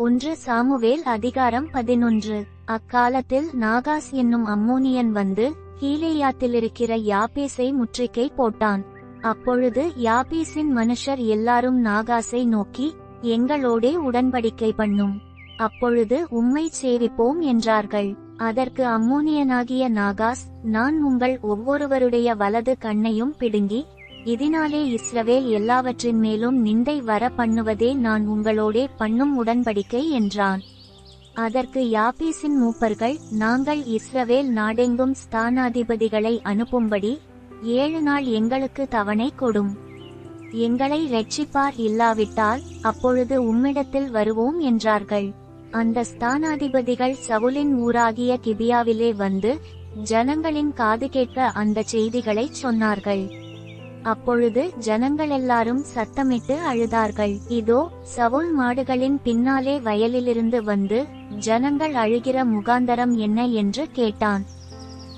ஒன்று சாமுவேல் அதிகாரம் பதினொன்று. அக்காலத்தில் நாகாஸ் என்னும் அம்மோனியன் வந்து கீலேயாத்திலிருக்கிற யாபேஸை முற்றுகை போட்டான். அப்பொழுது யாபேஸின் மனுஷர் எல்லாரும் நாகாசை நோக்கி எங்களோடே உடன்படிக்கை பண்ணும். அப்பொழுது உம்மை சேவிப்போம் என்றார்கள். அதற்கு அம்மோனியனாகிய நாகாஸ் நான் உங்கள் ஒவ்வொருவருடைய வலது கண்ணையும் பிடுங்கி இதனாலே இஸ்ரவேல் எல்லாவற்றின் மேலும் நிந்தை வர பண்ணுவதே நான் உங்களோடே பண்ணும் உடன்படிக்கை என்றான். அதற்கு யாபீஸின் மூப்பர்கள் நாங்கள் இஸ்ரவேல் நாடெங்கும் ஸ்தானாதிபதிகளை அனுப்பும்படி ஏழு நாள் எங்களுக்கு தவணை கொடும். எங்களை ரட்சிப்பார் இல்லாவிட்டால் அப்பொழுது உம்மிடத்தில் வருவோம் என்றார்கள். அந்த ஸ்தானாதிபதிகள் சவுலின் ஊராகிய கிபியாவிலே வந்து ஜனங்களின் காது கேட்க அந்த செய்திகளை சொன்னார்கள். அப்பொழுது ஜனங்கள் எல்லாரும் சத்தமிட்டு அழுதார்கள். இதோ சவுல் மாடுகளின் பின்னாலே வயலிலிருந்து வந்து ஜனங்கள் அழுகிற முகாந்தரம் என்ன? என்று கேட்டான்.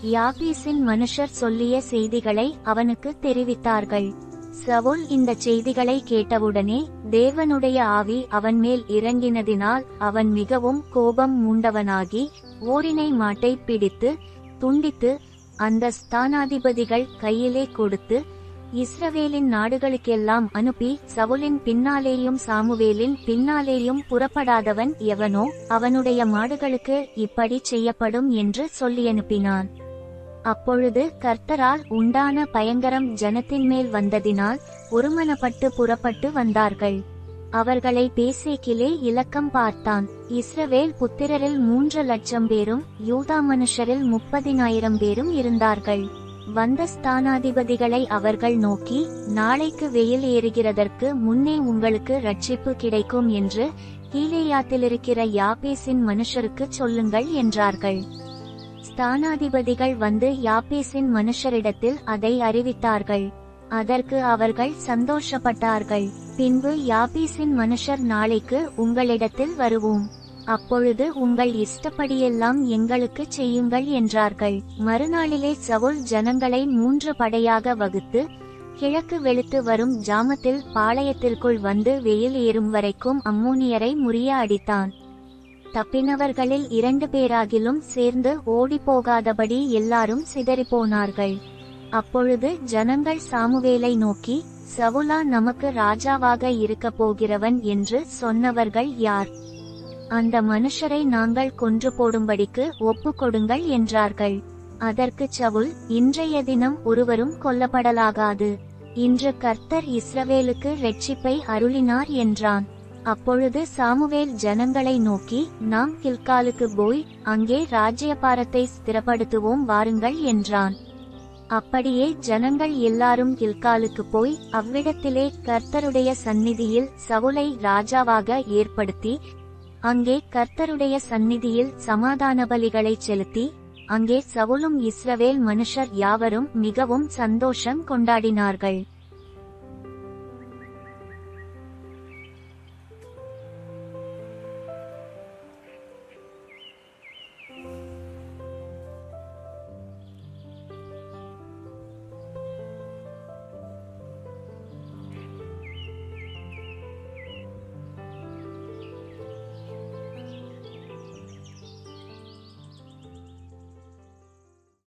யாபீஸின் மனுஷர் சொல்லிய செய்திகளை அவனுக்கு தெரிவித்தார்கள். சவுல் இந்த செய்திகளை கேட்டவுடனே தேவனுடைய ஆவி அவன் மேல் இறங்கினதினால் அவன் மிகவும் கோபம் மூண்டவனாகி ஓரினை மாட்டை பிடித்து துண்டித்து அந்த ஸ்தானாதிபதிகள் கையிலே கொடுத்து இஸ்ரவேலின் நாடுகளுக்கெல்லாம் அனுப்பி சவுலின் பின்னாலேயும் சாமுவேலின் பின்னாலேயும் புறப்படாதவன் எவனோ அவனுடைய மாடுகளுக்கு இப்படி செய்யப்படும் என்று சொல்லி அனுப்பினான். அப்பொழுது கர்த்தரால் உண்டான பயங்கரம் ஜனத்தின் மேல் வந்ததினால் ஒருமனப்பட்டு புறப்பட்டு வந்தார்கள். அவர்களை பேசேக்கிலே இலக்கம் பார்த்தான். இஸ்ரவேல் புத்திரரில் மூன்று லட்சம் பேரும் யூதா மனுஷரில் முப்பதினாயிரம் பேரும் இருந்தார்கள். வந்த ஸ்தானாதிபதிகளை அவர்கள் நோக்கி நாளைக்கு வெயில் ஏறுகிறதற்கு முன்னே உங்களுக்கு ரட்சிப்பு கிடைக்கும் என்று கீழேயாத்திலிருக்கிற யாபேசின் மனுஷருக்கு சொல்லுங்கள் என்றார்கள். ஸ்தானாதிபதிகள் வந்து யாபேசின் மனுஷரிடத்தில் அதை அறிவித்தார்கள். அதற்கு அவர்கள் சந்தோஷப்பட்டார்கள். பின்பு யாபீசின் மனுஷர் நாளைக்கு உங்களிடத்தில் வருவோம். அப்பொழுது உங்கள் இஷ்டப்படியெல்லாம் எங்களுக்கு செய்யுங்கள் என்றார்கள். மறுநாளிலே சவுல் ஜனங்களை மூன்று படையாக வகுத்து கிழக்கு வெளுத்து வரும் ஜாமத்தில் பாளையத்திற்குள் வந்து வெயில் ஏறும் வரைக்கும் அம்மோனியரை முறிய அடித்தான். தப்பினவர்களில் இரண்டு பேராகிலும் சேர்ந்து ஓடிப்போகாதபடி எல்லாரும் சிதறிப்போனார்கள். அப்பொழுது ஜனங்கள் சாமுவேலை நோக்கி சவுலா நமக்கு ராஜாவாக இருக்கப் போகிறவன் என்று சொன்னவர்கள் யார்? அந்த மனுஷரை நாங்கள் கொன்று போடும்படிக்கு ஒப்பு கொடுங்கள் என்றார்கள். அதற்கு சவுல் இன்றைய தினம் ஒருவரும் கொல்லப்படலாகாது. இன்று கர்த்தர் இஸ்ரவேலுக்கு ரெட்சிப்பை அருளினார் என்றான். அப்பொழுது சாமுவேல் ஜனங்களை நோக்கி நாம் கில்காலுக்கு போய் அங்கே ராஜ்யபாரத்தை ஸ்திரப்படுத்துவோம் வாருங்கள் என்றான். அப்படியே ஜனங்கள் எல்லாரும் கில்காலுக்கு போய் அவ்விடத்திலே கர்த்தருடைய சந்நிதியில் சவுலை ராஜாவாக ஏற்படுத்தி அங்கே கர்த்தருடைய சந்நிதியில் சமாதான பலிகளை செலுத்தி அங்கே சவுலும் இஸ்ரவேல் மனுஷர் யாவரும் மிகவும் சந்தோஷம் கொண்டாடினார்கள்.